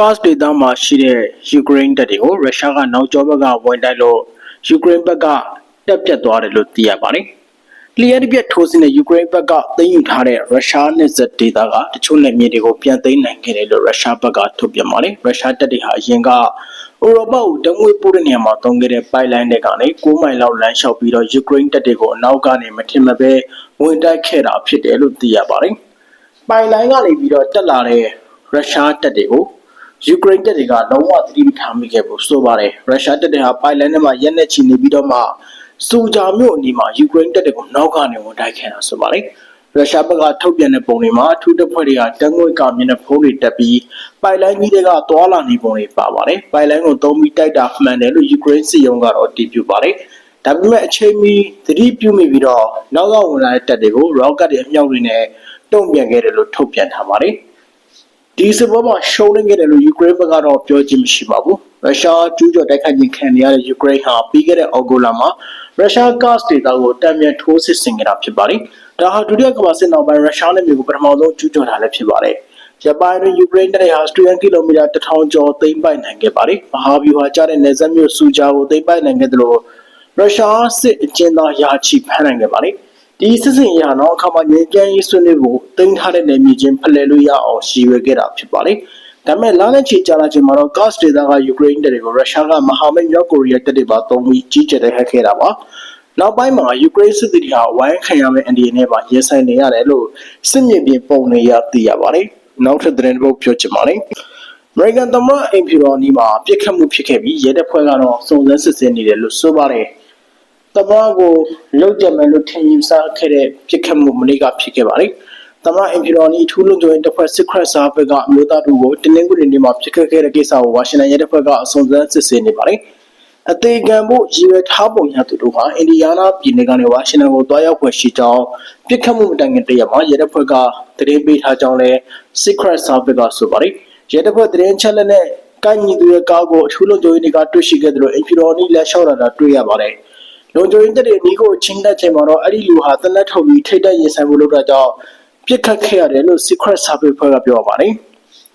Kursk ဒေသမှာရှိတဲ့ယူကရိန်းတပ်တွေကိုရုရှားကနောက်ကျောဘက်ကဝင်တိုက်လို့ယူကရိန်းဘက်ကတက်ပြတ်သွားတယ်လို့သိရပါတယ်။လျှက်တစ်ပြက်ထိုးစစ်နဲ့ယူကရိန်းဘက်ကသိမ်းယူထားတဲ့ရုရှားနယ်စပ်ဒေသကတချို့နယ်မြေတွေကိုပြန်သိမ်းနိုင်ခဲ့တယ်လို့ရုရှားဘက်ကထုတ်ပြန်ပါတယ်။ရုရှားတပ်တွေဟာအရင်ကဥရောပကိုတမွေပို့တဲ့နေရာမှာတုံးခဲ့တဲ့ပိုက်လိုင်းတွေကနေ9မိုင်လောက်လမ်းလျှောက်ပြီးတော့ယူကရိန်းတပ်တွေကိုအနောက်ကနေမထင်မပဲဝင်တိုက်ခဲ့တာဖြစ်တယ်လို့သိရပါတယ်။ပိုင်လိုင်းကနေပြီးတော့တက်လာတဲ့ရုရှားတပ်တွေကို ယူကရိန်းတပ်တွေကလုံးဝသတိမထားမိခဲ့ဘူးဆိုပါတယ်ရုရှားတပ်တွေဟာပိုင်လိုင်းထဲမှာရက်နဲ့ချီနေပြီးတော့မှစူဂျာမြို့အနီးမှာယူကရိန်းတပ်တွေကိုနောက်ကနေဝင်တိုက်ခဲ့တာဆိုပါတယ်ရုရှားဘက်ကထုတ်ပြန်တဲ့ပုံတွေမှာအထူးတပ်ဖွဲ့တွေကတန်ငွေကမျက်နှာဖုံးတွေတက်ပြီးပိုင်လိုင်းကြီးတွေကသွာလာနေပုံတွေပါပါတယ်ပိုင်လိုင်းကိုသုံးပြီးတိုက်တာမှန်တယ်လို့ယူကရိန်းစစ်ရုံးကတော့တည်ပြုပါတယ်ဒါပေမဲ့အချိန်မီသတိပြုမိပြီးတော့နောက်ကဝင်လာတဲ့တပ်တွေကို rocket တွေအမြောက်တွေနဲ့တုံ့ပြန်ခဲ့တယ်လို့ထုတ်ပြန်ထားပါတယ် ဒီစစ်ပွဲမှာရှုံးနေခဲ့တယ်လို့ယူကရိန်းဘက်ကတော့ပြောခြင်းမရှိပါဘူးရုရှားကျူးကျော်တိုက်ခိုက်ခြင်းခံရတဲ့ယူကရိန်းဟာပြီးခဲ့တဲ့အောက်တိုဘာလမှာရုရှား gas ဒေတာကိုတံပြန်ထိုးစစ်ဆင်ခဲ့တာဖြစ်ပါတယ်ဒါဟာဒုတိယကမ္ဘာစစ်နောက်ပိုင်းရုရှားနဲ့မြေကိုပထမဆုံးကျူးကျော်တာလည်းဖြစ်ပါတယ်ဂျပန်နဲ့ယူကရိန်းတပ်ဟာစတူယန်ကီလိုမီတာ1000ကျော်သိမ်းပိုက်နိုင်ခဲ့ပါတယ်။မဟာဗျူဟာကျတဲ့နယ်စပ်မြို့စူဂျာကိုသိမ်းပိုက်နိုင်ခဲ့တယ်လို့ရုရှားစစ်အကျဉ်းသားယာချီဖမ်းနိုင်ခဲ့ပါတယ်။ ဒီစစ်စင်ရတော့အခါမှာငြိမ်းချမ်းရေးဆွေးနွေးဖို့တင်ထားတဲ့နေမြေချင်းဖလှယ်လို့ရအောင်ရည်ရွယ်ခဲ့တာဖြစ်ပါလေဒါပေမဲ့လာတဲ့ချီကြာလာချိန်မှာတော့ gas ဒေတာကယူကရိန်းတပ်တွေကိုရုရှားကမဟာမိတ်မြောက်ကိုရီးယားတပ်တွေပါတုံးပြီးကြီးကျယ်တဲ့ဟက်ခဲ့တာပါနောက်ပိုင်းမှာယူကရိန်းစစ်သည်တွေဟာဝိုင်းခံရမယ့်အန်ဒီနဲ့ပါရင်ဆိုင်နေရတယ်လို့စစ်မြေပြင်ပုံနေရသိရပါတယ်နောက်ထပ်သတင်းတစ်ပုဒ်ပြောချင်ပါတယ်အမေရိကန်သမ္မတအိမ်ဖြူတော်နီးမှာပြစ်ခတ်မှုဖြစ်ခဲ့ပြီးရဲတပ်ဖွဲ့ကတော့စုံစမ်းစစ်ဆေးနေတယ်လို့ဆိုပါတယ် တမကိုလုတ်ကြမယ်လို့ထင်ယူဆခဲ့တဲ့ပြစ်ခတ်မှုမနေ့ကဖြစ်ခဲ့ပါတယ်။တမအင်ဖီရော်နီထူးလုံခြုံရေးတပ်ဖွဲ့စစ်ခရက်စာဘက်ကအမျိုးသားတို့ကိုတင်းနှင်းကုတွေနေမှာဖြစ်ခဲ့တဲ့ကိစ္စကိုဝါရှင်တန်ရဲတပ်ဖွဲ့ကအစုံစမ်းစစ်ဆေးနေပါတယ်။အသေးကံဖို့ရည်ရွယ်ထားပုံရသူတို့ဟာအင်ဒီယားနာပြည်နယ်ကနေဝါရှင်တန်ကိုတွားရောက်ဖွယ်ရှိကြောင်းပြစ်ခတ်မှုမတိုင်ခင်တရက်မှာရဲတပ်ဖွဲ့ကတရင်ပေးထားကြောင်းလည်း Secret Service ကဆိုပါတယ်။ရဲတပ်ဖွဲ့တရင်ချက်လက်နဲ့ကိုင်းညီသူရဲ့ကားကိုအထူးလုံခြုံရေးတွေကတွေ့ရှိခဲ့တယ်လို့အင်ဖီရော်နီလက်လျှောက်လာတာတွေ့ရပါတယ်။ လုံခြုံရေးတပ်တွေအနီးကိုချင်းတက်ချိန်မှာတော့အဲ့ဒီလူဟာတနက်ထုတ်ပြီးထိတ်တက်ရင်ဆိုင်မှုလုပ်တာကြောင့်ပြစ်ခတ်ခဲ့ရတယ်လို့ Secret Service ဖွဲ့ကပြောပါတယ်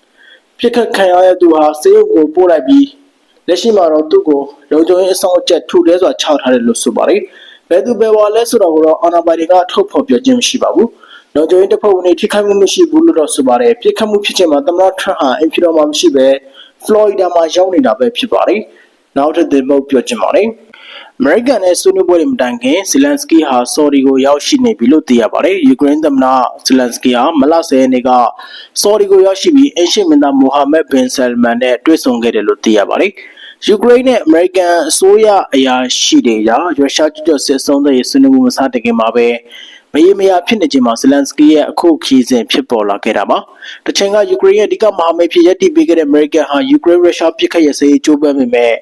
။ပြစ်ခတ်ခံရတဲ့သူဟာစေရုပ်ကိုပို့လိုက်ပြီးလက်ရှိမှာတော့သူ့ကိုလုံခြုံရေးအဆောင်အကျက်ထုလဲစွာချထားတယ်လို့ဆိုပါတယ်။ဘယ်သူဘယ်ဝါလဲဆိုတော့ကတော့အာနာပိုင်တွေကထုတ်ဖော်ပြောခြင်းမရှိပါဘူး။လုံခြုံရေးတပ်ဖွဲ့ဝင်တွေထိခိုက်မှုမရှိဘူးလို့တော့ဆိုပါတယ်။ပြစ်ခတ်မှုဖြစ်ချိန်မှာသမ္မတထရန့်ဟာအင်ဖီရောမှာမရှိပဲဖလော်ရီဒါမှာရောက်နေတာပဲဖြစ်ပါတယ်။နောက်ထပ်သင်ပုတ်ပြောခြင်းပါတယ်။ အမေရိကန်နဲ့ဆွေးနွေးပွဲတွေမတိုင်ခင်ဇီလန်စကီဟာဆော်ဒီကိုရောက်ရှိနေပြီလို့သိရပါတယ်။ယူကရိန်းသမ္မတဇီလန်စကီဟာမလဆယ်နေ့ကဆော်ဒီကိုရောက်ရှိပြီးအရှင်မင်းသားမိုဟာမက်ဘင်ဆယ်မန်နဲ့တွေ့ဆုံခဲ့တယ်လို့သိရပါတယ်။ယူကရိန်းနဲ့အမေရိကန်အစိုးရအရာရှိတွေရာရုရှားကျူးကျော်စစ်ဆုံးတဲ့ဆွေးနွေးမှုမစတင်ခင်မှာပဲမရေမရာဖြစ်နေခြင်းမှာဇလန်စကီရဲ့အခုခီးစဉ်ဖြစ်ပေါ်လာခဲ့တာပါ။တချိန်ကယူကရိန်းရဲ့အဓိကမဟာမိတ်ဖြစ်ရပ်တည်ပေးခဲ့တဲ့အမေရိကန်ဟာယူကရိန်းရုရှားပြစ်ခတ်ရစေးကြိုးပမ်းပေမဲ့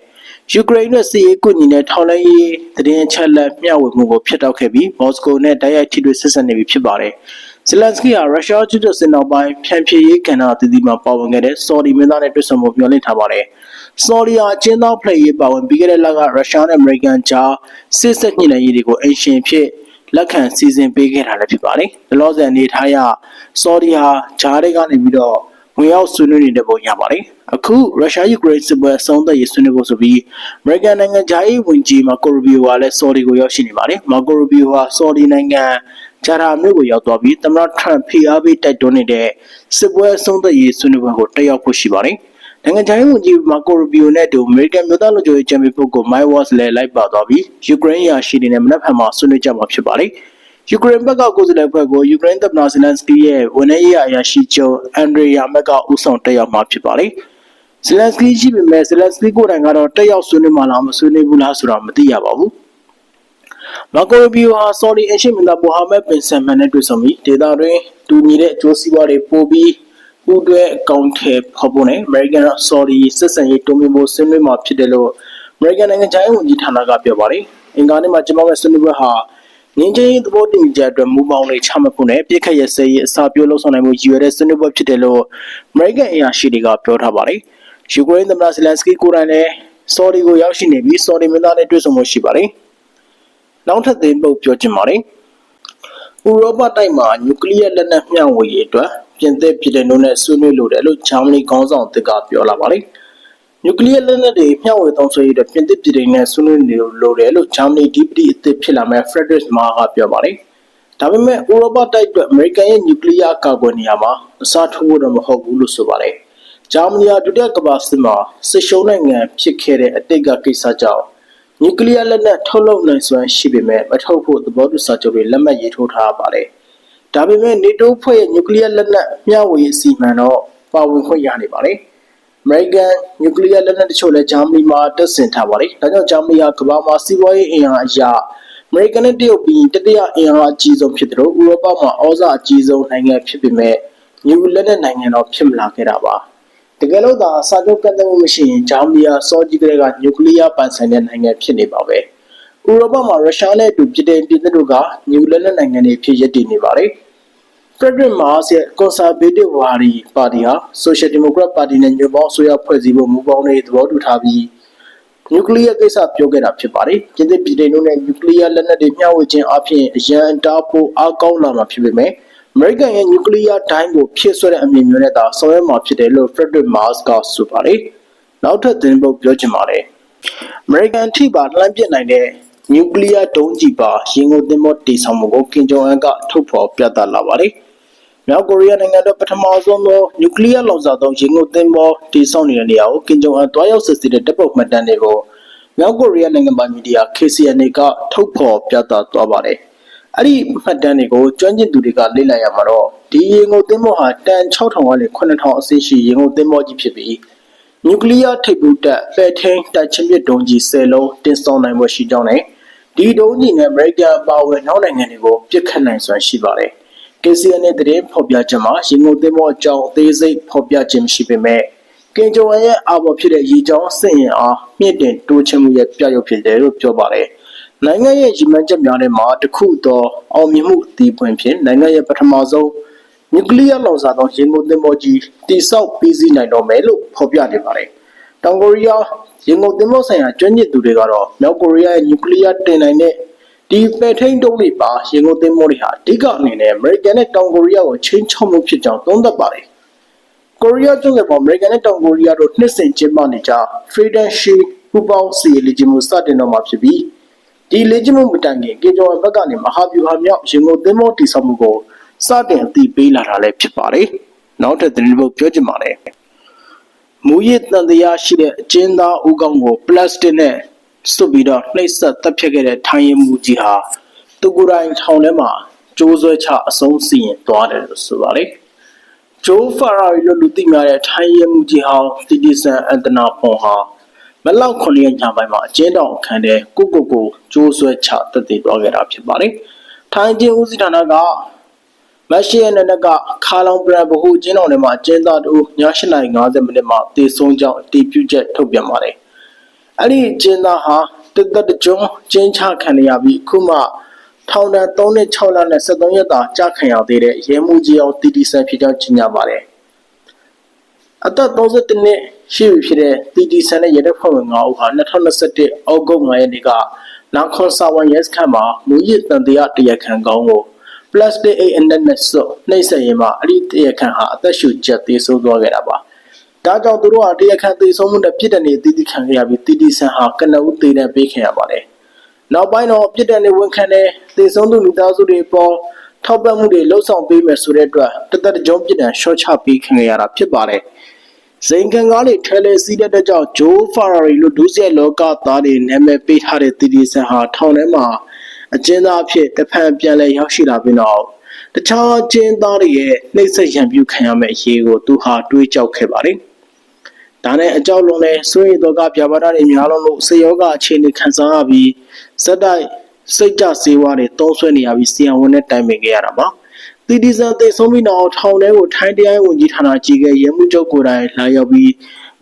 ယူကရိန်းနဲ့စစ်ရေးကူညီတဲ့ထောက်လှမ်းရေးသတင်းအချက်အလက်မျှဝေမှုကိုဖျက်တောက်ခဲ့ပြီးမော်စကိုနဲ့တိုက်ရိုက်ထိတွေ့ဆက်ဆံနေပြီဖြစ်ပါတယ်။ဇလန်စကီဟာရုရှားကျူးကျော်စစ်နောက်ပိုင်းဖြန့်ဖြေရေးကဏ္ဍအသီးသီးမှာပါဝင်ခဲ့တဲ့ဆော်ဒီမင်းသားနဲ့တွေ့ဆုံမှုမျှော်လင့်ထားပါတယ်။ဆော်ဒီဟာအကျဉ်းသားဖလက်ရေးပါဝင်ပြီးခဲ့တဲ့လကရုရှားနဲ့အမေရိကန်ကြားစစ်ဆက်ညှိနှိုင်းရေးတွေကိုအင်ရှင်ဖြစ်လက်ခံစီစဉ်ပေးခဲ့တာလည်းဖြစ်ပါတယ်။လောလောဆယ်အနေထားရဆော်ဒီဟာဂျားတွေကနေပြီးတော့ ဝင်ရောက်ဆွေးနွေးနေတဲ့ပုံရပါတယ်။အခုရုရှားယူကရိန်းစစ်ပွဲအဆုံးသတ်ရေးဆွေးနွေးဖို့ဆိုပြီးအမေရိကန်နိုင်ငံဂျာရေးဝန်ကြီးမာကိုရူဘီယိုကလည်းဆော်ဒီကိုရောက်ရှိနေပါတယ်။မာကိုရူဘီယိုဟာဆော်ဒီနိုင်ငံဂျာရာမြို့ကိုရောက်သွားပြီးသမ္မတထရန့်ဖိအားပေးတိုက်တွန်းနေတဲ့စစ်ပွဲအဆုံးသတ်ရေးဆွေးနွေးပွဲကိုတက်ရောက်ဖို့ရှိပါတယ်။နိုင်ငံခြားရေးဝန်ကြီးမာကိုရူဘီယိုနဲ့အတူအမေရိကန်မြို့သားလူမျိုးရေးချန်ပီယံပုဂ္ဂိုလ်မိုင်ဝတ်စ်လည်းလိုက်ပါသွားပြီးယူကရိန်းရာရှိတွေနဲ့မနက်ဖြန်မှာဆွေးနွေးကြမှာဖြစ်ပါတယ်။ ယူကရိန်းဘက်ကကိုယ်စားလှယ်ဖွဲ့ကိုယူကရိန်းသမ္မတဇလန်စကီရဲ့ဝန်ထမ်းရေးအရာရှိချုပ်အန်ဒရီယာမက်ကဦးဆောင်တက်ရောက်မှာဖြစ်ပါတယ်။ဇလန်စကီရှိပေမဲ့ဇလန်စကီကိုယ်တိုင်ကတော့တက်ရောက်ဆွေးနွေးမှလားမဆွေးနွေးဘူးလားဆိုတာမသိရပါဘူး။မာကိုရဘီယိုဟာဆော်ဒီအရှိမင်သားမိုဟာမက်ဘင်ဆန်မန်နဲ့တွေ့ဆုံပြီးဒေသတွင်းတူညီတဲ့အကျိုးစီးပွားတွေပို့ပြီးပူးတွဲအကောင့်ထဲဖော်ဖို့နဲ့ American Saudi စစ်စံရေးတုံ့ပြန်ဖို့ဆွေးနွေးမှာဖြစ်တယ်လို့ American နိုင်ငံခြားရေးဝန်ကြီးဌာနကပြောပါတယ်။အင်္ဂါနေ့မှာကျွန်တော်ရဲ့ဆွေးနွေးပွဲဟာ ငင်းချင်းသဘောတူညီချက်အတွက်မူပေါင်းတွေချမှတ်ဖို့နဲ့ပြစ်ခတ်ရစေရေးအစာပြုလုပ်ဆောင်နိုင်မှုရည်ရွယ်တဲ့ဆွေးနွေးပွဲဖြစ်တယ်လို့ American အရာရှိတွေကပြောထားပါတယ်။ယူကရိန်းသမ္မတဇလန်စကီကိုယ်တိုင်လည်းဆော်ဒီကိုရောက်ရှိနေပြီးဆော်ဒီမင်းသားနဲ့တွေ့ဆုံမှုရှိပါတယ်။နောက်ထပ်သတင်းပုတ်ပြောချင်ပါတယ်။ဥရောပတိုက်မှာနျူကလ িয়ার လက်နက်မျှဝေရေးအတွက်ပြင်သစ်ပြည်တယ်တို့နဲ့ဆွေးနွေးလိုတယ်လို့ဂျာမနီခေါင်းဆောင်တစ်ကပြောလာပါတယ် နျူကလ িয়ার လက်နက်တွေမျှဝေသုံးစွဲရေးအတွက်ပြင်သစ်ပြည်တယ်နဲ့ဆွေးနွေးနေလိုတယ်လို့ဂျာမနီဒီပတီအသစ်ဖြစ်လာမဲ့ဖရက်ဒရစ်မာကပြောပါတယ်ဒါပေမဲ့ဥရောပတိုက်အတွက်အမေရိကန်ရဲ့နျူကလ িয়ার ကာကွယ်နေရမှာအစားထိုးဖို့တော့မဟုတ်ဘူးလို့ဆိုပါတယ်ဂျာမနီကဒုတိယကမ္ဘာစစ်မှာစစ်ရှုံးနိုင်ငံဖြစ်ခဲ့တဲ့အတိတ်ကကိစ္စကြောင့်နျူကလ িয়ার လက်နက်ထုတ်လုပ်နိုင်စွမ်းရှိပေမဲ့မထုတ်ဖို့သဘောတူစာချုပ်တွေလက်မှတ်ရေးထိုးထားပါတယ်။ဒါပေမဲ့ NATO ဖွဲ့ရဲ့နျူကလ িয়ার လက်နက်မျှဝေအစီအမံတော့ပါဝင်ခွင့်ရနေပါတယ်။ American နျူကလ িয়ার လက်နက်တချို့လည်းဂျာမနီမှာတပ်ဆင်ထားပါတယ်။ဒါကြောင့်ဂျာမနီကကမ္ဘာမှာစီးပွားရေးအင်အားအရာအမေရိကန်နဲ့တရုတ်ပြီးတတိယအင်အားအကြီးဆုံးဖြစ်တယ်လို့ဥရောပမှာဩဇာအကြီးဆုံးနိုင်ငံဖြစ်ပေမဲ့နျူလက်နက်နိုင်ငံတော့ဖြစ်မလာခဲ့တာပါ။တကယ်လို့သာစာချုပ်ကန့်သတ်မှုမရှိရင်ဂျာမနီကစောကြီးကလေးကနျူကလ িয়ার ပိုင်ဆိုင်တဲ့နိုင်ငံဖြစ်နေပါပဲ။ဥရောပမှာရုရှားနဲ့အတူပြည်တယ်ပြည်သက်တို့ကနျူလက်နက်နိုင်ငံတွေဖြစ်ရည်တည်နေပါတယ် ဖရက်ဒရစ်မာစ်ရဲ့ကွန်ဆာဗေးတစ်ဝါဒီပါတီဟာဆိုရှယ်ဒီမိုကရက်ပါတီနဲ့ညွန့်ပေါင်းအစိုးရဖွဲ့စည်းဖို့မူပေါင်းတွေသဘောတူထားပြီးနျူကလ িয়ার ကိစ္စပြောခဲ့တာဖြစ်ပါတယ်။ပြည်သစ်ပြည်ထောင်စုနဲ့နျူကလ িয়ার လက်နက်တွေမျှဝေခြင်းအပြင်အရန်တားဖို့အကောင်းလာမှာဖြစ်ပေမဲ့အမေရိကန်ရဲ့နျူကလ িয়ার ဒိုင်းကိုဖြစ်ဆွဲတဲ့အမြင်မျိုးနဲ့သာဆောင်ရွက်မှာဖြစ်တယ်လို့ Frederick Mars ကဆိုပါတယ်။နောက်ထပ်သတင်းပုတ်ပြောချင်ပါတယ်။ American ထိပါလှမ်းပစ်နိုင်တဲ့နျူကလ িয়ার ဒုံးကျည်ပါရင်ကုန်သင်္ဘောတည်ဆောက်မှုကိုကင်ဂျုံအန်ကထုတ်ဖော်ပြသလာပါတယ်။ မြောက်ကိုရီးယားနိုင်ငံတော်ပထမဆုံးသောနျူကလ িয়ার လောင်စာသုံးရင်ကုန်သင်္ဘောတည်ဆောက်နေတဲ့နေရာကိုကင်ဂျုံအန်တွားရောက်စစ်ဆေးတဲ့တပ်ပုံမှတ်တမ်းတွေကိုမြောက်ကိုရီးယားနိုင်ငံပိုင်မီဒီယာ KCNA ကထုတ်ဖော်ပြသသွားပါတယ်။အဲ့ဒီမှတ်တမ်းတွေကိုကျွမ်းကျင်သူတွေကလေ့လာရမှာတော့ဒီရင်ကုန်သင်္ဘောဟာတန်6000ကနေ9000အဆင့်ရှိရင်ကုန်သင်္ဘောကြီးဖြစ်ပြီးနျူကလ িয়ার ထိပ်ဖူးတပ်ပဲ့ထိန်တပ်ချင်းမြစ်ဒုံးကြီး10လုံးတင်ဆောင်နိုင်မှုရှိကြောင်းနဲ့ဒီဒုံးကြီးနဲ့အမေရိကန်ပါဝင်နောက်နိုင်ငံတွေကိုပြစ်ခတ်နိုင်စွမ်းရှိပါတယ်။ KCN နဲ့တရင်ဖော်ပြချက်မှာရင်ကုန်သင်းမောအကြောင်းအသေးစိတ်ဖော်ပြခြင်းမရှိပေမဲ့ကင်ဂျုံရဲ့အာဘော်ဖြစ်တဲ့ရေကြောင်းစစ်ရင်အားမြင့်တင်တိုးချဲ့မှုရဲ့ပြရုပ်ဖြစ်တယ်လို့ပြောပါတယ်။နိုင်ငံရဲ့ရည်မှန်းချက်များထဲမှာတစ်ခုသောအောင်မြင်မှုအသီးပွင့်ဖြင့်နိုင်ငံရဲ့ပထမဆုံးနျူကလ িয়ার လောင်စာသောရင်ကုန်သင်းမောကြီးတိစောက်ပြီးစီးနိုင်တော့မယ်လို့ဖော်ပြနေပါတယ်။တောင်ကိုရီးယားရင်ကုန်သင်္ဘောဆိုင်ရာကျွမ်းကျင်သူတွေကတော့မြောက်ကိုရီးယားရဲ့နျူကလ িয়ার တင်နိုင်တဲ့ ဒီပဲထိန်တုံးတွေပါရင်ကုန်သင်္ဘောတွေဟာအဓိကအနေနဲ့အမေရိကန်နဲ့တောင်ကိုရီးယားကိုချင်းချောက်မှုဖြစ်ကြောင်းသုံးသပ်ပါတယ်။ကိုရီးယားကျွန်းပေါ်အမေရိကန်နဲ့တောင်ကိုရီးယားတို့နှစ်စဉ်ကျင်းပနေကြ Freedom Shield ပူပေါင်းစီလေ့ကျင့်မှုစတင်တော့မှာဖြစ်ပြီးဒီလေ့ကျင့်မှုမတိုင်ခင်ကေဂျော်ဘက်ကနေမဟာဗျူဟာမြောက်ရင်ကုန်သင်္ဘောတည်ဆောက်မှုကိုစတင်အသိပေးလာတာလည်းဖြစ်ပါတယ်။နောက်ထပ်သတင်းပုတ်ပြောချင်ပါတယ်။မူရစ်တန်တရားရှိတဲ့အကျဉ်းသားဦးကောင်းကိုပလတ်စတစ်နဲ့ စွတ်ပြီးတော့နှိပ်စက်တပ်ဖြတ်ခဲ့တဲ့ထိုင်းရင်မူကြီးဟာသူကိုယ်တိုင်ထောင်ထဲမှာကျိုးဆွဲချအဆုံးစီရင်သွားတယ်လို့ဆိုပါလေဂျိုးဖာရာရီလို့လူသိများတဲ့ထိုင်းရင်မူကြီးဟောင်းတီတီဆန်အန်တနာဖွန်ဟာမလောက်ခွန်ရက်ညပိုင်းမှာအကျဉ်းတော်အခန်းထဲကိုကိုကိုကျိုးဆွဲချတက်တည်သွားခဲ့တာဖြစ်ပါတယ်ထိုင်းကျင်းဦးစီးဌာနကမရှိရနနကခါလောင်ပရန်ဘဟုကျင်းတော်ထဲမှာကျင်းသားတို့ည8:50မိနစ်မှာတည်ဆုံးကြောင်းအတည်ပြုချက်ထုတ်ပြန်ပါတယ်။ အဲ့ဒီကျင်းသားဟာတသက်တကြုံကျင်းချခံရပြီးခုမှထောင်ဒဏ်3နှစ်6လနဲ့73ရက်သာကြာခံရသေးတဲ့ရဲမှုကြီးအောင်တီတီဆန်ဖြစ်ကြောင်းကြေညာပါတယ်။အသက်31နှစ်ရှိပြီဖြစ်တဲ့တီတီဆန်နဲ့ရဲတပ်ဖွဲ့ဝင်9ဦးဟာ2021အောက်ဂုတ်9ရက်နေ့ကနာခွန်ဆာဝန်ရဲစခန်းမှာမူရစ်တန်တရားတရားခံကောင်းကိုပလတ်စတစ်အိတ်အနက်နဲ့စွတ်နှိမ့်ဆက်ရင်မှအဲ့ဒီတရားခံဟာအသက်ရှူချက်သေးဆိုးသွားခဲ့တာပါ ဒါကြောင့်သူတို့ဟာတရားခံသေးဆုံးမှုနဲ့ပြစ်ဒဏ်တွေတည်တည်ခံခဲ့ရပြီးတီတီဆန်ဟာကနဦးသေးတဲ့ပေးခင်ရပါတယ်နောက်ပိုင်းတော့ပြစ်ဒဏ်တွေဝန်ခံတဲ့သေဆုံးသူမိသားစုတွေပေါ်ထောက်ပံ့မှုတွေလှုပ်ဆောင်ပေးမယ်ဆိုတဲ့အတွက်တသက်တကြုံပြစ်ဒဏ်ရှော့ချပေးခင်ရတာဖြစ်ပါတယ်ဇိန်ကန်ကားတွေထဲလေစီးတဲ့ကြောင့်ဂျိုးဖာရာရီလို့ဒုစရိုက်လောကသားတွေနာမည်ပေးထားတဲ့တီတီဆန်ဟာထောင်ထဲမှာအကျဉ်းသားအဖြစ်တဖန်ပြန်လဲရောက်ရှိလာပြီးနောက်တခြားအကျဉ်းသားတွေရဲ့နှိမ့်ဆက်ရံပြုခံရမယ့်အရေးကိုသူဟာတွေးကြောက်ခဲ့ပါတယ်။ ဒါနဲ့အကြောက်လုံးလဲစိုးရိမ်တော့ကပြပါဒတွေများလုံးလို့စေယောဂအခြေအနေခံစားရပြီးစက်တိုက်စိတ်ကြစေဝါတွေတုံးဆွဲနေရပြီးစီယံဝင်နဲ့တိုင်ပင်ခဲ့ရတာပါ။တီတီဆန်သိဆုံးပြီးနောက်ထောင်ထဲကိုထိုင်းတရားဝင်ကြီးဌာနကြီးကရဲမှုချုပ်ကိုယ်တိုင်လာရောက်ပြီး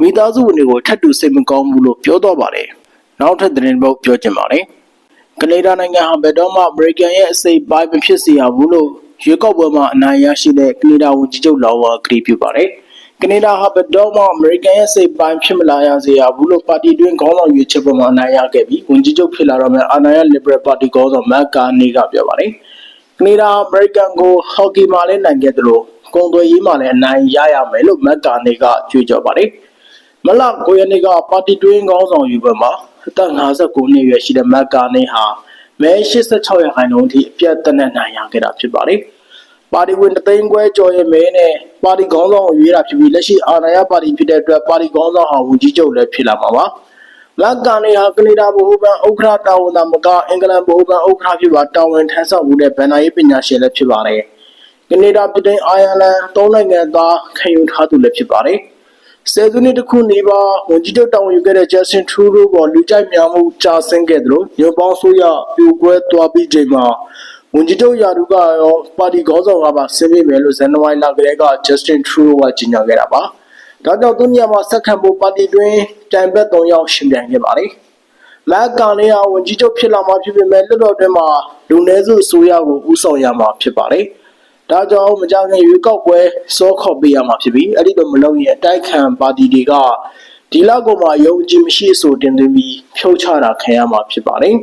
မိသားစုဝင်တွေကိုထပ်တူစိတ်မကောင်းဘူးလို့ပြောတော့ပါတယ်။နောက်ထပ်သတင်းပုတ်ပြောချင်ပါတယ်။ကနေဒါနိုင်ငံဟာဘယ်တော့မှအမေရိကန်ရဲ့အစိပ်ပိုင်းမဖြစ်စေရဘူးလို့ရွေးကောက်ပွဲမှာအနိုင်ရရှိတဲ့ကနေဒါဝန်ကြီးချုပ်လော်ဝါကတိပြုပါတယ်။ ကနေဒါဟာဘယ်တော့မှအမေရိကန်ရဲ့စိပ်ပိုင်းဖြစ်မလာရစေရဘူးလို့ပါတီတွင်းခေါင်းဆောင်ရွေးချက်ပေါ်မှာအနိုင်ရခဲ့ပြီးဝန်ကြီးချုပ်ဖြစ်လာတော့မယ့်အာဏာရ Liberal Party ခေါင်းဆောင်မက်ကာနီကပြောပါတယ်။ကနေဒါအမေရိကန်ကိုဟော်ကီမှာလည်းနိုင်ခဲ့တယ်လို့ကုန်သွယ်ရေးမှာလည်းအနိုင်ရရမယ်လို့မက်ကာနေကကြွေးကြော်ပါတယ်မလကိုရနေကပါတီတွင်းကောင်းဆောင်ယူပွဲမှာအသက်59နှစ်အရွယ်ရှိတဲ့မက်ကာနေဟာမဲ86ရာခိုင်နှုန်းအထိအပြတ်တက်နဲ့နိုင်ရခဲ့တာဖြစ်ပါတယ် ပါတီဝင်တသိန်းခွဲကျော်ရဲ့မဲနဲ့ပါတီကောင်းဆောင်ကိုရွေးတာဖြစ်ပြီးလက်ရှိအာဏာရပါတီဖြစ်တဲ့အတွက်ပါတီကောင်းဆောင်ဟာဝန်ကြီးချုပ်လည်းဖြစ်လာမှာပါမက်ကာနေဟာကနေဒါဗဟိုဘဏ်ဥက္ကဋ္ဌတာဝန်သာမကအင်္ဂလန်ဗဟိုဘဏ်ဥက္ကဋ္ဌဖြစ်ပါတာဝန်ထမ်းဆောင်မှုတဲ့ဗန်နာရေးပညာရှင်လည်းဖြစ်ပါတယ်ကနေဒါပြည်တိုင်အိုင်ယာလန်သုံးနိုင်ငံသားခံယူထားသူလည်းဖြစ်ပါတယ်ဆယ်စုနှစ်တစ်ခုနေပါဝန်ကြီးချုပ်တာဝန်ယူခဲ့တဲ့ Justin Trudeau ပေါ်လူကြိုက်များမှုကြာဆင်းခဲ့သလိုညွန်ပေါင်းဆိုရပြိုကွဲသွားပြီးချိန်မှာ ဝန်ကြီးချုပ်ယာဒူကရောပါတီခေါင်းဆောင်ကပါဆင်းပြေမယ်လို့ဇန်နဝါရီလကတည်းက Justin Trudeau ကကြေညာခဲ့တာပါဒါကြောင့်သူညမှာဆက်ခံဖို့ပါတီတွင်တန်ဘက်၃ယောက်ရှင်ပြန်ခဲ့ပါတယ်မက်ကန်လေးဟာဝန်ကြီးချုပ်ဖြစ်လာမှာဖြစ်ပေမဲ့လွတ်တော်တွင်မှာလူနည်းစုအစိုးရကိုဦးဆောင်ရမှာဖြစ်ပါတယ်ဒါကြောင့်မကြောင်ခင်ရွေးကောက်ပွဲစောခေါ်ပေးရမှာဖြစ်ပြီးအဲ့ဒီလိုမလုပ်ရင်အတိုက်ခံပါတီတွေကဒီလောက်ကောင်မှယုံကြည်မရှိဆိုတင်သွင်းပြီးဖြုတ်ချတာခံရမှာဖြစ်ပါတယ်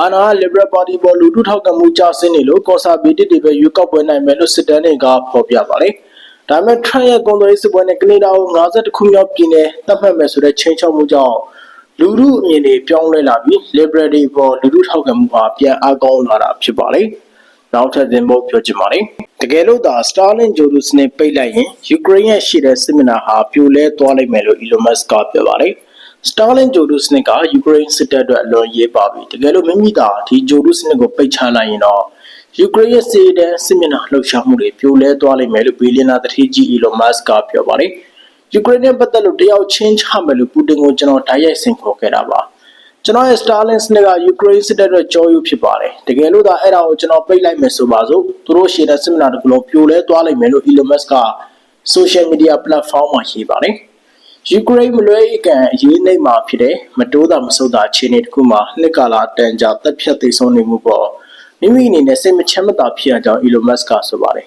အာနာ Liberal Party ပေါ်လူထုထောက်ခံမှုကျဆင်းနေလို့ Conservative တွေပဲရွေးကောက်ပွဲနိုင်မယ်လို့စစ်တမ်းတွေကဖော်ပြပါတယ်။ဒါပေမဲ့ Trump ရဲ့ကုန်သွယ်ရေးစစ်ပွဲနဲ့ကနေဒါကို52ခုမြောက်ပြည်နယ်သတ်မှတ်မယ်ဆိုတဲ့ချိန်ချောက်မှုကြောင့်လူထုအမြင်တွေပြောင်းလဲလာပြီး Liberal တွေပေါ်လူထုထောက်ခံမှုဟာပြန်အားကောင်းလာတာဖြစ်ပါတယ်။နောက်ထပ်သင်ဖို့ပြောချင်ပါတယ်။တကယ်လို့သာ Starlink ဂျိုဒုစနစ်ပိတ်လိုက်ရင် Ukraine ရဲ့ရှိတဲ့စစ်မျက်နှာဟာပြိုလဲသွားလိမ့်မယ်လို့ Elon Musk ကပြောပါတယ်။ Starlink ဂျိုဒုစနစ်က Ukraine စစ်တပ်အတွက်အလွန်ရေးပါပြီ။တကယ်လို့မိမိသာဒီဂျိုဒုစနစ်ကိုပိတ်ချလိုက်ရင်တော့ယူကရိန်းရဲ့စစ်ဒဏ်စစ်မျက်နှာလှုပ်ရှားမှုတွေပြိုလဲသွားလိမ့်မယ်လို့ဘီလီယံနာတတိကြီး Elon Musk ကပြောပါတယ်။ယူကရိန်းနဲ့ပတ်သက်လို့တယောက်ချင်းချမယ်လို့ပူတင်ကိုကျွန်တော်တိုက်ရိုက်ဆင်ခေါ်ခဲ့တာပါ။ကျွန်တော်ရဲ့ Starlink စနစ်ကယူကရိန်းစစ်တပ်အတွက်ကြောယူဖြစ်ပါတယ်။တကယ်လို့သာအဲ့ဒါကိုကျွန်တော်ပိတ်လိုက်မယ်ဆိုပါစို့သူတို့ရှေ့တဲ့စစ်မျက်နှာတစ်ခုလုံးပြိုလဲသွားလိမ့်မယ်လို့ Elon Musk က social media platform မှာရေးပါတယ်။ ယူကရိန်းမလွဲအကန်အရေးနှိမ့်မှာဖြစ်တဲ့မတိုးတာမဆုတ်တာအခြေအနေတစ်ခုမှာနှစ်ကာလတန်ကြာတက်ဖြတ်သိဆုံးနေမှုပေါ်မိမိအနေနဲ့စိတ်မချမ်းမသာဖြစ်ရကြောင်း Elon Musk ကဆိုပါတယ်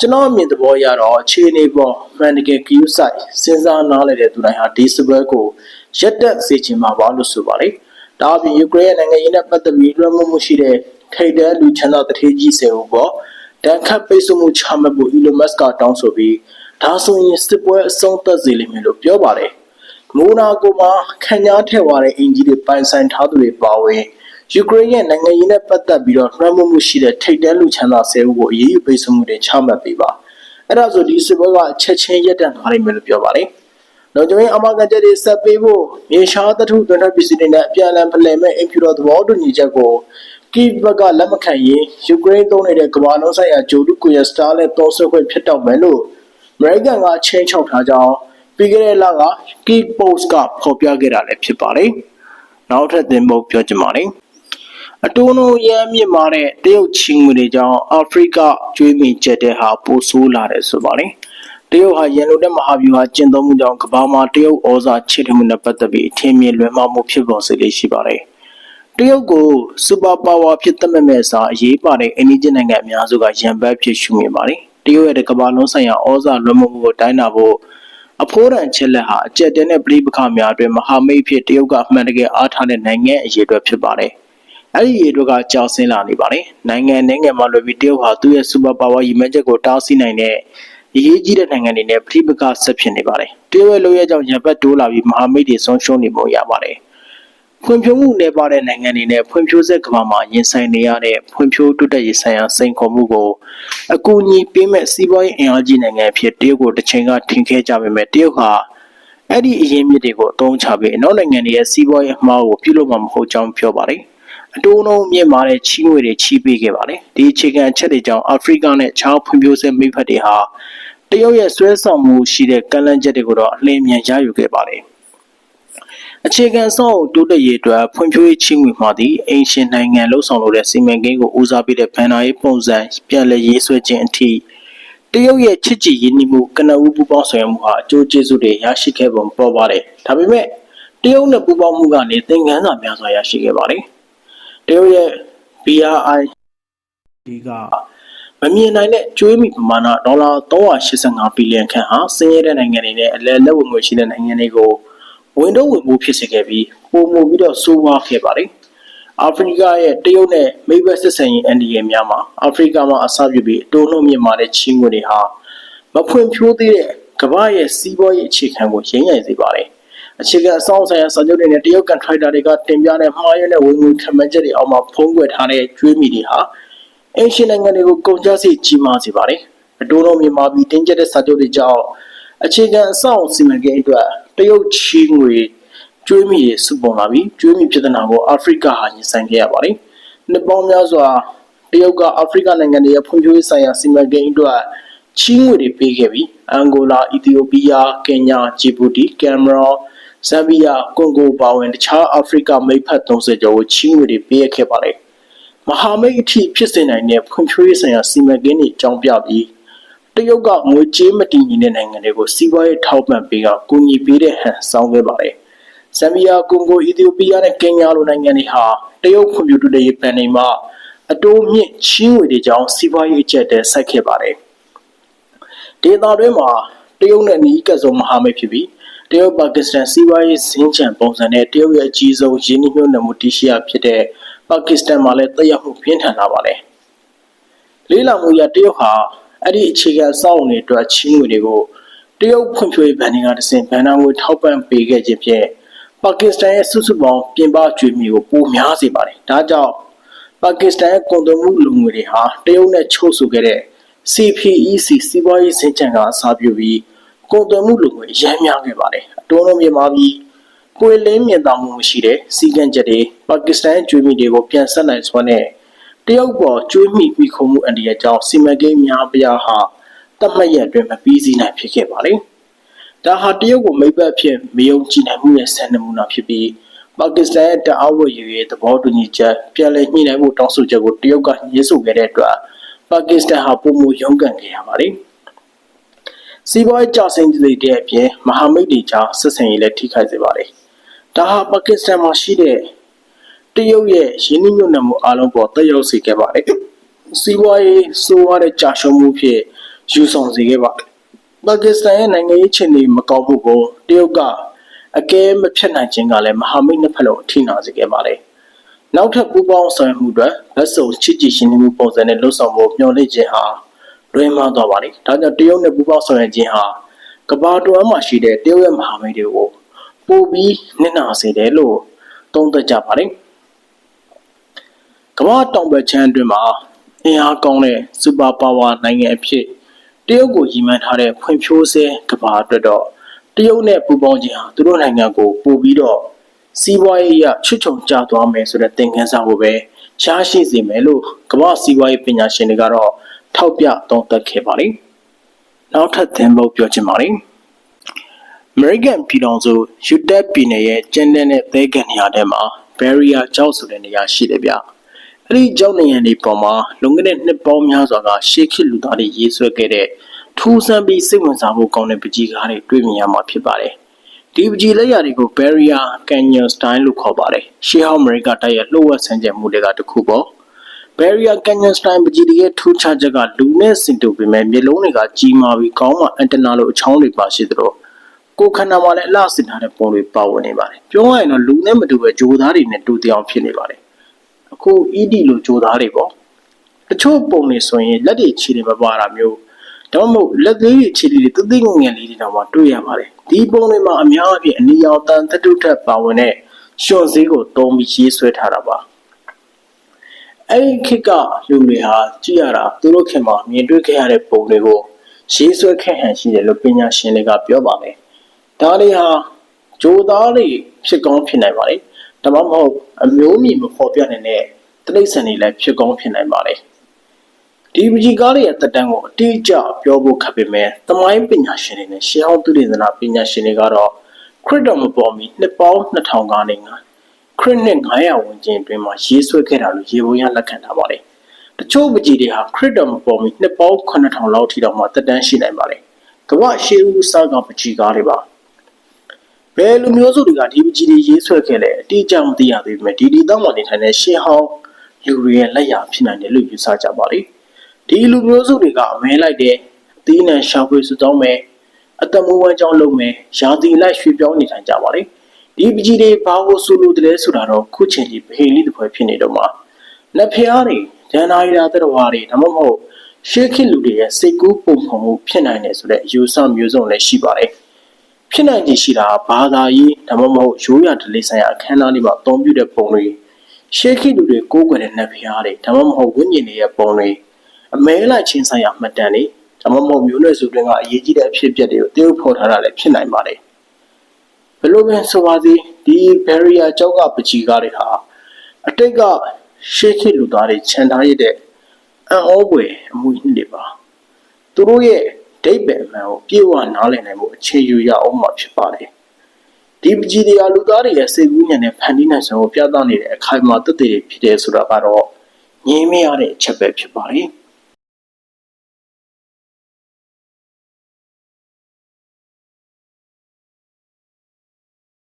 ကျွန်တော်အမြင်သဘောရတော့အခြေအနေပေါ်မှန်တကယ် queue site စဉ်းစားနားလည်တဲ့သူတိုင်းဟာဒီစပွဲကိုရက်တက်စေချင်မှာပါလို့ဆိုပါတယ်ဒါအပြင်ယူကရိန်းနိုင်ငံရေးနဲ့ပတ်သက်ပြီးလွှမ်းမိုးမှုရှိတဲ့ထိပ်တန်းလူချမ်းသာတထေးကြီးဆယ်ဦးပေါ်တန်ခတ်ပိတ်ဆို့မှုချမှတ်ဖို့ Elon Musk ကတောင်းဆိုပြီး ဒါဆိုရင်စစ်ပွဲအဆုံးသတ်စေလိမ့်မယ်လို့ပြောပါတယ်မိုနာကိုမှာခံညားထည့်သွားတဲ့အင်ဂျီတွေပိုင်ဆိုင်ထားသူတွေပါဝင်ယူကရိန်းရဲ့နိုင်ငံရေးနဲ့ပတ်သက်ပြီးတော့လွှမ်းမိုးမှုရှိတဲ့ထိပ်တန်းလူချမ်းသာဆဲဦးကိုအရေးယူပိတ်ဆို့မှုတွေချမှတ်ပေးပါအဲ့ဒါဆိုဒီစစ်ပွဲကချက်ချင်းရပ်တန့်သွားနိုင်မယ်လို့ပြောပါတယ်လုံခြုံရေးအမကန်ချက်တွေဆက်ပေးဖို့မြေရှားသထုတွင်ထပစ္စည်းတွေနဲ့အပြန်အလှန်ဖလှယ်မဲ့အင်ဖြူတော်သဘောတူညီချက်ကိုကီဘကလက်မခံရင်ယူကရိန်းသုံးနေတဲ့ကမ္ဘာလုံးဆိုင်ရာဂျိုဒုကွန်ရက်စတာနဲ့တောဆွဲခွင့်ဖြစ်တော့မယ်လို့အ မေရိကန်ကချင်းချောက်ထားကြောင်းပြီးခဲ့တဲ့လက Key Post ကဖော်ပြခဲ့တာလည်းဖြစ်ပါတယ်။နောက်ထပ်သင်ပုတ်ပြောချင်ပါတယ်။အတိုးနှုန်းရမ်းမြင့်မာတဲ့တရုတ်ချီငွေတွေကြောင့်အာဖရိကကျွေးမိချက်တဲ့ဟာပိုဆိုးလာတယ်ဆိုပါတယ်။တရုတ်ဟာရန်လိုတဲ့မဟာဗျူဟာကျင့်သုံးမှုကြောင့်ကမ္ဘာမှာတရုတ်ဩဇာချစ်တယ်မှုနဲ့ပတ်သက်ပြီးအထင်မြင်လွှမ်းမိုးမှုဖြစ်ပေါ်စေလေးရှိပါတယ်။တရုတ်ကိုစူပါပါဝါဖြစ်သတ်မှတ်မဲ့စာအရေးပါတဲ့အင်ဒီဂျင်နိုင်ငံအများစုကရန်ဘတ်ဖြစ်ရှုမြင်ပါတယ်။ တရုတ်ရဲ့ကမ္ဘာလုံးဆိုင်ရာဩဇာလွှမ်းမိုးမှုကိုတိုင်းတာဖို့အဖိုးရန်ချက်လက်ဟာအကျက်တဲနဲ့ပြည်ပခါများအတွင်းမဟာမိတ်ဖြစ်တရုတ်ကအမှန်တကယ်အားထားတဲ့နိုင်ငံအရေးအတွက်ဖြစ်ပါတယ်။အဲ့ဒီရေတို့ကကြောက်ဆင်းလာနေပါတယ်နိုင်ငံနိုင်ငံမှာလွယ်ပြီးတရုတ်ဟာသူ့ရဲ့စူပါပါဝါရည်မှန်းချက်ကိုတားဆီးနိုင်တဲ့အရေးကြီးတဲ့နိုင်ငံတွေနဲ့ပြိပကဆက်ဖြစ်နေပါတယ်တရုတ်ရဲ့လိုရဲကြောင့်ရပတ်တိုးလာပြီးမဟာမိတ်တွေဆုံးရှုံးနေပုံရပါတယ် ဖွံ့ဖြိုးမှုနယ်ပါတဲ့နိုင်ငံတွေနဲ့ဖွံ့ဖြိုးဆက်ကမ္ဘာမှာရင်ဆိုင်နေရတဲ့ဖွံ့ဖြိုးတိုးတက်ရေးဆိုင်ရာစိန်ခေါ်မှုကိုအကူအညီပေးမဲ့စီးပွားရေးအင်အားကြီးနိုင်ငံဖြစ်တရုတ်ကိုတစ်ချိန်ကထင်ခဲ့ကြပေမဲ့တရုတ်ဟာအဲ့ဒီအရင်မြစ်တွေကိုအသုံးချပြီးအနောက်နိုင်ငံတွေရဲ့စီးပွားရေးအမှားကိုပြုလုပ်မှာမဟုတ်ကြောင်းပြောပါတယ်။အတိုးနှုန်းမြင့်မာတဲ့ချီးငွေတွေချီးပေးခဲ့ပါတယ်ဒီအခြေခံအချက်တွေကြောင့်အာဖရိကနဲ့ခြားဖွံ့ဖြိုးဆဲမိဖက်တွေဟာတရုတ်ရဲ့ဆွဲဆောင်မှုရှိတဲ့ကမ်းလှမ်းချက်တွေကိုတော့အလင်းမြန်ရယူခဲ့ပါတယ် အခြေခံစောင့်တိုးတက်ရေးအတွက်ဖွံ့ဖြိုးရေးချီးငွေမှာသည့်အင်ရှင်နိုင်ငံလှုပ်ဆောင်လို့တဲ့စီမံကိန်းကိုဦးစားပေးတဲ့ဗန်နာရေးပုံစံပြန်လည်ရေးဆွဲခြင်းအထိတရုတ်ရဲ့ချစ်ကြည်ရင်းနှီးမှုကနဦးပူပေါင်းဆောင်ရွက်မှုဟာအကျိုးကျေးဇူးတွေရရှိခဲ့ပုံပေါ်ပါတယ်ဒါပေမဲ့တရုတ်နဲ့ပူးပေါင်းမှုကနေသင်ခန်းစာများစွာရရှိခဲ့ပါတယ်တရုတ်ရဲ့ BRI ဒီကမမြင်နိုင်တဲ့ကျွေးမိပမာဏဒေါ်လာ385ဘီလီယံခန့်ဟာစင်းရဲတဲ့နိုင်ငံတွေနဲ့အလဲလက်ဝင်ငွေရှိတဲ့နိုင်ငံတွေကို ဝင်တော့ဝင်မှုဖြစ်စေခဲ့ပြီးပုံမှုပြီးတော့စိုးဝါးခဲ့ပါတယ်အာဖရိကရဲ့တရုတ်နဲ့မိဘဆက်ဆံရေးအန်ဒီရဲ့များမှာအာဖရိကမှာအစပြုပြီးအတိုးနှုတ်မြင့်မာတဲ့ချင်းငွေတွေဟာမဖွံ့ဖြိုးသေးတဲ့ကမ္ဘာရဲ့စီးပွားရေးအခြေခံကိုရင်းရိုင်စေပါတယ်။အခြေခံအဆောက်အအုံဆိုင်ရာစာချုပ်တွေနဲ့တရုတ်ကန်ထရိုက်တာတွေကတင်ပြတဲ့မှားယွင်းတဲ့ဝင်ငွေခံမှန်းချက်တွေအောက်မှာဖုံးကွယ်ထားတဲ့ကျွေးမြီတွေဟာအင်ရှင်နိုင်ငံတွေကိုကုန်ကျစရိတ်ကြီးမားစေပါတယ်။အတိုးနှုတ်မြင့်မာပြီးတင်းကျပ်တဲ့စာချုပ်တွေကြောင့်အခြေခံအဆောက်အအုံစီမံကိန်းအတွက် တရုတ်ချီးငွေကျွေးမြီတွေစုပုံလာပြီးကျွေးမြီပြဿနာကိုအာဖရိကဟာရင်ဆိုင်ခဲ့ရပါတယ်။နှစ်ပေါင်းများစွာတရုတ်ကအာဖရိကနိုင်ငံတွေရဲ့ဖွံ့ဖြိုးရေးဆိုင်ရာစီမံကိန်းအတွက်ချီးငွေတွေပေးခဲ့ပြီးအန်ဂိုလာ၊အီသီယိုးပီးယား၊ကင်ညာ၊ဂျီဘူတီ၊ကင်မရွန်၊ဇမ်ဘီယာ၊ကွန်ဂိုပါဝင်တခြားအာဖရိကမိတ်ဖက်30ကျော်ကိုချီးငွေတွေပေးအပ်ခဲ့ပါတယ်။မဟာမိတ်အထိဖြစ်စေနိုင်တဲ့ဖွံ့ဖြိုးရေးဆိုင်ရာစီမံကိန်းတွေအကြောင်းပြပြီး တရုတ်ကငွေကြေးမတည်ငြိမ်တဲ့နိုင်ငံတွေကိုစီးပွားရေးထောက်ပံ့ပေးကကူညီပေးတဲ့ဟန်ဆောင်ခဲ့ပါတယ်။ဇမ်ဘီယာ၊ကွန်ဂို၊အီသီယိုးပီးယားနဲ့ကင်ညာလိုနိုင်ငံတွေဟာတရုတ်ဖွံ့ဖြိုးတိုးတက်ရေးပန်နေမှာအတိုးမြင့်ချီးငွေတွေကြောင့်စီးပွားရေးအကျပ်တဲဆိုက်ခဲ့ပါတယ်။ဒေသတွင်းမှာတရုတ်နဲ့အနီးကပ်ဆုံးမဟာမိတ်ဖြစ်ပြီးတရုတ်ပါကစ္စတန်စီးပွားရေးဇင်းချံပုံစံနဲ့တရုတ်ရဲ့အကြီးဆုံးရင်းနှီးမြှုပ်နှံမှုတရှိရာဖြစ်တဲ့ပါကစ္စတန်မှာလည်းတက်ရောက်မှုပြင်းထန်လာပါတယ်။လေးလာမှုရတရုတ်ဟာ အဲ့ဒီအခြေခံစောင့်နေအတွက်ချီးငွေတွေကိုတရုတ်ဖွံ့ဖြိုးရေးဗန်တွေကတဆင့်ဗန်နာငွေထောက်ပံ့ပေးခဲ့ခြင်းဖြင့်ပါကစ္စတန်ရဲ့စုစုပေါင်းပြင်ပကျွေးမြီကိုပိုများစေပါတယ်။ဒါကြောင့်ပါကစ္စတန်ရဲ့ကုန်သွယ်မှုလူငွေတွေဟာတရုတ်နဲ့ချုပ်ဆိုခဲ့တဲ့ CPEC စီးပွားရေးစင်ကြံကအစားပြုပြီးကုန်သွယ်မှုလူငွေအများများခဲ့ပါတယ်။အတိုးလုံးမြန်မာပြီးကိုယ်လင်းမြင်သာမှုမရှိတဲ့စီကံချက်တွေပါကစ္စတန်ရဲ့ကျွေးမြီတွေကိုပြန်ဆက်နိုင်စွမ်းတဲ့ တရုတ်ပေါ်ကျွေးမြီမိခုံမှုအန်ဒီရဲ့ကြောင့်စီမံကိန်းများပြားဟာတတ်မှတ်ရက်အတွင်းမပြီးစီးနိုင်ဖြစ်ခဲ့ပါလေ။ဒါဟာတရုတ်ကိုမိတ်ဘက်အဖြစ်မယုံကြည်နိုင်မှုရဲ့ဆန်နမူနာဖြစ်ပြီးပါကစ္စတန်ရဲ့တအားဝယ်ယူရေးသဘောတူညီချက်ပြန်လည်ညှိနှိုင်းဖို့တောင်းဆိုချက်ကိုတရုတ်ကညှင်းဆိုခဲ့တဲ့အတွက်ပါကစ္စတန်ဟာပုံမရုန်းကန်ခဲ့ရပါတယ်။စီးပွားရေးကျဆင်းတဲ့အပြင်မဟာမိတ်တွေကြားဆက်ဆံရေးလည်းထိခိုက်စေပါတယ်။ဒါဟာပါကစ္စတန်မှာရှိတဲ့ တရုတ်ရဲ့ရင်းနှီးမြှုပ်နှံမှုအလုံးပေါ်တက်ရောက်စေခဲ့ပါတယ်။စီးပွားရေးစိုးရတဲ့ကြာရှုံးမှုဖြစ်ယူဆောင်စေခဲ့ပါတယ်။ပါကစ္စတန်ရဲ့နိုင်ငံရေးအခြေအနေမကောင်းမှုကိုတရုတ်ကအကဲမဖြတ်နိုင်ခြင်းကလည်းမဟာမိတ်နှစ်ဖက်လုံးအထိနာစေခဲ့ပါတယ်။နောက်ထပ်ပူးပေါင်းဆောင်ရွက်မှုတွေလက်စုံချစ်ကြည်ရှင်မှုပုံစံနဲ့လှုပ်ဆောင်ဖို့မျှော်လင့်ခြင်းဟာလွဲမှားသွားပါတယ်။ဒါကြောင့်တရုတ်နဲ့ပူးပေါင်းဆောင်ရွက်ခြင်းဟာကမ္ဘာတွင်းမှာရှိတဲ့တရုတ်ရဲ့မဟာမိတ်တွေကိုပိုပြီးနစ်နာစေတယ်လို့သုံးသပ်ကြပါတယ်။ ကမ္ဘာတောင်ဘက်ခြမ်းအတွင်းမှာအင်အားကောင်းတဲ့စူပါပါဝါနိုင်ငံအဖြစ်တရုတ်ကိုရည်မှန်းထားတဲ့ဖွံ့ဖြိုးဆဲကမ္ဘာအတွက်တော့တရုတ်နဲ့ပူးပေါင်းခြင်းဟာသူတို့နိုင်ငံကိုပို့ပြီးတော့စီးပွားရေးအရချွတ်ချုံကျသွားမယ်ဆိုတဲ့သင်ခန်းစာကိုပဲရှားရှိစေမယ်လို့ကမ္ဘာစီးပွားရေးပညာရှင်တွေကတော့ထောက်ပြသုံးသပ်ခဲ့ပါတယ်။နောက်ထပ်သင်ဖို့ပြောချင်ပါတယ်။ American ပြည်တော်စု Utah ပြည်နယ်ရဲ့ကျန်းတဲ့နဲ့သဲကန်နေရာထဲမှာ barrier ကျောက်ဆိုတဲ့နေရာရှိတယ်ဗျ။ အဲ့ဒီကျောက်နေရာတွေပေါ်မှာလွန်ခဲ့တဲ့နှစ်ပေါင်းများစွာကရှေးခေတ်လူသားတွေရေးဆွဲခဲ့တဲ့ထူးဆန်းပြီးစိတ်ဝင်စားဖို့ကောင်းတဲ့ပကြီးကားတွေတွေ့မြင်ရမှာဖြစ်ပါတယ်။ဒီပကြီးလက်ရာတွေကို barrier canyon style လို့ခေါ်ပါတယ်။ရှေးဟောင်းအမေရိကတိုက်ရဲ့လှုပ်ဝက်ဆန်းကျင်မှုတွေကတစ်ခုပေါ့။ barrier canyon style ပကြီးတွေရဲ့ထူးခြားချက်ကလူနဲ့စင်တူပေမဲ့မျက်လုံးတွေကကြီးမားပြီးကောင်းမှအန်တနာလိုအချောင်းတွေပါရှိသလိုကိုယ်ခန္ဓာမှာလည်းအလှဆင်ထားတဲ့ပုံတွေပါဝင်နေပါတယ်။ပြောရရင်တော့လူနဲ့မတူပဲဂျိုသားတွေနဲ့တူတောင်ဖြစ်နေပါတယ်။ အခု ED လိုဂျိုသားတွေပေါ့။တချို့ပုံတွေဆိုရင်လက်တွေခြေတွေမပါတာမျိုးဒါမှမဟုတ်လက်သေးတွေခြေလေးတွေတသိငငယ်လေးတွေတော့မှတွေ့ရပါတယ်ဒီပုံတွေမှာအများအပြားအနီရောင်တန်တတုထက်ပါဝင်တဲ့ရှင်စည်းကိုတုံးပြီးရေးဆွဲထားတာပါအဲ့ဒီခေတ်ကလူတွေဟာကြည့်ရတာသူတို့ခင်မှာမြင်တွေ့ခဲ့ရတဲ့ပုံတွေကိုရေးဆွဲခဲ့ဟန်ရှိတယ်လို့ပညာရှင်တွေကပြောပါမယ်ဒါတွေဟာဂျိုသားတွေဖြစ်ကောင်းဖြစ်နိုင်ပါလေဒါမှမဟုတ်အမျိုးမြင်မဖော်ပြနိုင်တဲ့ တိရစ္ဆာန်တွေလည်းဖြစ်ကောင်းဖြစ်နိုင်ပါလေဒီပကြီးကားတွေရဲ့တက်တန်းကိုအတိအကျပြောဖို့ခက်ပေမဲ့သမိုင်းပညာရှင်တွေနဲ့ရှေးဟောင်းသူတေသနာပညာရှင်တွေကတော့ခရစ်တော်မပေါ်မီနှစ်ပေါင်း2000ကားနေငါခရစ်နှစ်900ဝန်းကျင်အတွင်းမှာရေးဆွဲခဲ့တာလို့ရေပုံရလက်ခံထားပါတယ်။တချို့ပကြီးတွေဟာခရစ်တော်မပေါ်မီနှစ်ပေါင်း9000လောက်ထိတော့မှတက်တန်းရှိနိုင်ပါတယ်။ကမ္ဘာရှေးဦးစားကပကြီးကားတွေပါ။ဘယ်လူမျိုးစုတွေကဒီပကြီးတွေရေးဆွဲခဲ့လဲအတိအကျမသိရသေးပေမဲ့ဒီဒီတော့မှနေထိုင်တဲ့ရှေးဟောင်း လူတွေရဲ့လက်ရာဖြစ်နိုင်တယ်လို့ယူဆကြပါလိမ့်။ဒီလူမျိုးစုတွေကအမဲလိုက်တယ်အသီးနှံရှာဖွေစုတောင်းမယ်အတမူဝမ်းကြောင်းလုပ်မယ်ရာသီလိုက်ရွှေ့ပြောင်းနေထိုင်ကြပါလေဒီပကြီးတွေဘာကိုဆိုလိုတယ်လဲဆိုတာတော့ခုချိန်ကြီးဗဟိလိတစ်ဖွဲဖြစ်နေတော့မှာလက်ဖျားတွေဒန်နာရီရာတရဝါတွေဒါမှမဟုတ်ရှေးခေတ်လူတွေရဲ့စိတ်ကူးပုံဖော်မှုဖြစ်နိုင်တယ်ဆိုတဲ့အယူဆမျိုးစုံလည်းရှိပါတယ်ဖြစ်နိုင်ခြေရှိတာဘာသာရေးဒါမှမဟုတ်ရိုးရာဓလေ့ဆိုင်ရာအခမ်းအနားတွေမှာအသုံးပြုတဲ့ပုံတွေ ရှေးခေတ်လူတွေကိုးကွယ်တဲ့နတ်ဖျားတွေဒါမှမဟုတ်ဝိညာဉ်တွေရဲ့ပုံတွေအမဲလိုက်ချင်းဆိုင်ရာမှတ်တမ်းတွေဒါမှမဟုတ်မျိုးနွယ်စုတွင်ကအရေးကြီးတဲ့အဖြစ်အပျက်တွေကိုတည်ယူဖော်ထားတာလည်းဖြစ်နိုင်ပါတယ်ဘယ်လိုပဲဆိုပါစေဒီ barrier ကျောက်ကပကြီးကားတွေဟာအတိတ်ကရှေးခေတ်လူသားတွေခြံထားရတဲ့အံ့ဩဖွယ်အမှုနှစ်တွေပါသူတို့ရဲ့ဒိတ်ပဲအမှန်ကိုပြေဝနားလည်နိုင်မှုအခြေယူရအောင်မှာဖြစ်ပါတယ် ဒီပကြီးတွေကလူသားတွေရဲ့စိတ်ကူးညံတဲ့ဖန်တီးနိုင်စွမ်းကိုပြသနေတဲ့အခိုင်အမာသက်သေတွေဖြစ်တယ်ဆိုတာကတော့ငြင်းမရတဲ့အချက်ပဲဖြစ်ပါတယ်